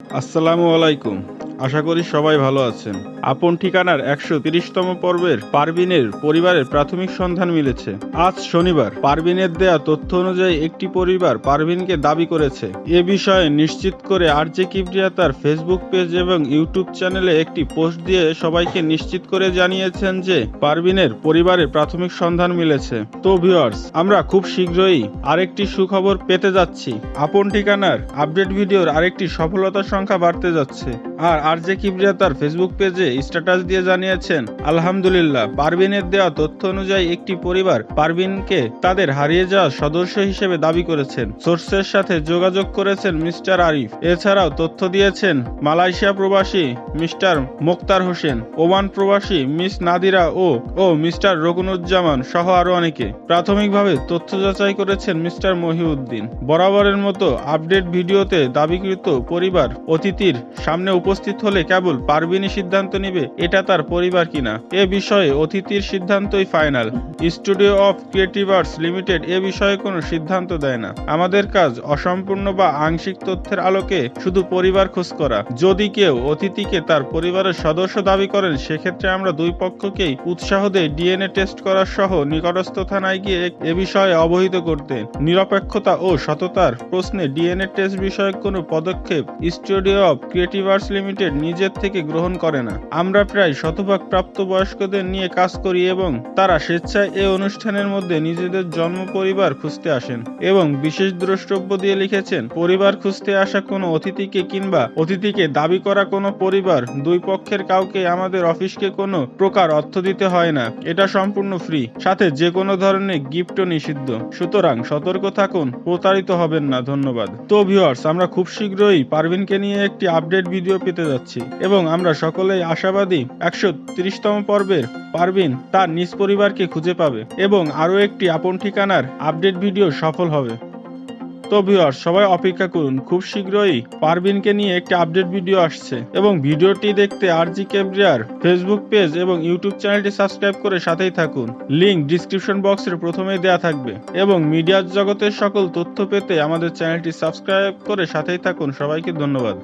আসসালামু আলাইকুম। আশা করি সবাই ভালো আছেন। আপন ঠিকানার একশো তিরিশতম পর্বের পারবিনের পরিবারের প্রাথমিক সন্ধান মিলেছে। আজ শনিবার পারবিনের দেয়া তথ্য অনুযায়ী একটি পরিবার পারবিনকে দাবি করেছে। এ বিষয়ে নিশ্চিত করে আরজে কিবরিয়া তার ফেসবুক পেজ এবং ইউটিউব চ্যানেলে একটি পোস্ট দিয়ে সবাইকে নিশ্চিত করে জানিয়েছেন যে পারবিনের পরিবারের প্রাথমিক সন্ধান মিলেছে। তো ভিউয়ার্স, আমরা খুব শীঘ্রই আরেকটি সুখবর পেতে যাচ্ছি। আপন ঠিকানার আপডেট ভিডিওর আরেকটি সফলতার সংখ্যা বাড়তে যাচ্ছে। আর আর জে কিবরিয়া তার ফেসবুক পেজে স্ট্যাটাস দিয়ে জানিয়েছেন, আলহামদুলিল্লাহ, পারভিনের দেওয়া তথ্য অনুযায়ী একটি পরিবার পারভিনকে তাদের হারিয়ে যাওয়া সদস্য হিসেবে দাবি করেছেন। সোর্সের সাথে যোগাযোগ করেছেন মিস্টার আরিফ। এছাড়াও তথ্য দিয়েছেন মালয়েশিয়া প্রবাসী মিস্টার মোক্তার হোসেন, ওমান প্রবাসী মিস নাদিরা ও ও মিস্টার রকুনুজ্জামান সহ আরও অনেকে। প্রাথমিকভাবে তথ্য যাচাই করেছেন মিস্টার মহিউদ্দিন। বরাবরের মতো আপডেট ভিডিওতে দাবিকৃত পরিবার অতিথির সামনে উপস্থিত হলে কেবল পারবিনী সিদ্ধান্ত নেবে, এটা তার পরিবার কিনা? এ বিষয়ে অতিথির সিদ্ধান্তই final. Studio of creative arts limited এ বিষয়ে কোনো সিদ্ধান্ত দেয় না। আমাদের কাজ অসম্পূর্ণ বা আংশিক তথ্যের আলোকে শুধু পরিবার খোঁজ করা। যদি কেউ অতিথিকে তার পরিবারের সদস্য দাবি করেন, সেক্ষেত্রে আমরা দুই পক্ষকেই উৎসাহ দেয় ডিএনএ টেস্ট করার সহ নিকটস্থ থানায় গিয়ে এ বিষয়ে অবহিত করতে। নিরপেক্ষতা ও সততার প্রশ্নে ডিএনএ টেস্ট বিষয়ক কোনো পদক্ষেপ studio of creative arts limited নিজের থেকে গ্রহণ করে না। আমরা প্রায় শতভাগ প্রাপ্তবয়স্কদের নিয়ে কাজ করি এবং তারা স্বেচ্ছায় এ অনুষ্ঠানের মধ্যে নিজেদের জন্ম পরিবার খুঁজতে আসেন এবং বিশেষ দ্রষ্টব্য দিয়ে লিখেছেন, পরিবার খুঁজতে আসা কোনো অতিথিকে কিংবা অতিথিকে দাবি করা কোনো পরিবার দুই পক্ষের কাউকে আমাদের অফিসকে কোনো প্রকার অর্থ দিতে হয় না। এটা সম্পূর্ণ ফ্রি। সাথে যে কোনো ধরনের গিফটও নিষিদ্ধ। সুতরাং সতর্ক থাকুন। প্রতারিত হবেন না। ধন্যবাদ। তো ভিউয়ার্স, আমরা খুব শীঘ্রই পারভিনকে নিয়ে একটি আপডেট ভিডিও পেতে যাচ্ছি। এবং আমরা সকলেই আশাবাদী একশো তিরিশতম পর্বের পারভিন তার নিজ পরিবারকে খুঁজে পাবে এবং আরও একটি আপন ঠিকানার আপডেট ভিডিও সফল হবে। তো ভিউয়ার সবাই অপেক্ষা করুন, খুব শীঘ্রই পারভিনকে নিয়ে একটি আপডেট ভিডিও আসছে এবং ভিডিওটি দেখতে আরজি কেবরিয়ার ফেসবুক পেজ এবং ইউটিউব চ্যানেলটি সাবস্ক্রাইব করে সাথেই থাকুন। লিংক ডিসক্রিপশন বক্সের প্রথমেই দেয়া থাকবে এবং মিডিয়া জগতের সকল তথ্য পেতে আমাদের চ্যানেলটি সাবস্ক্রাইব করে সাথেই থাকুন। সবাইকে ধন্যবাদ।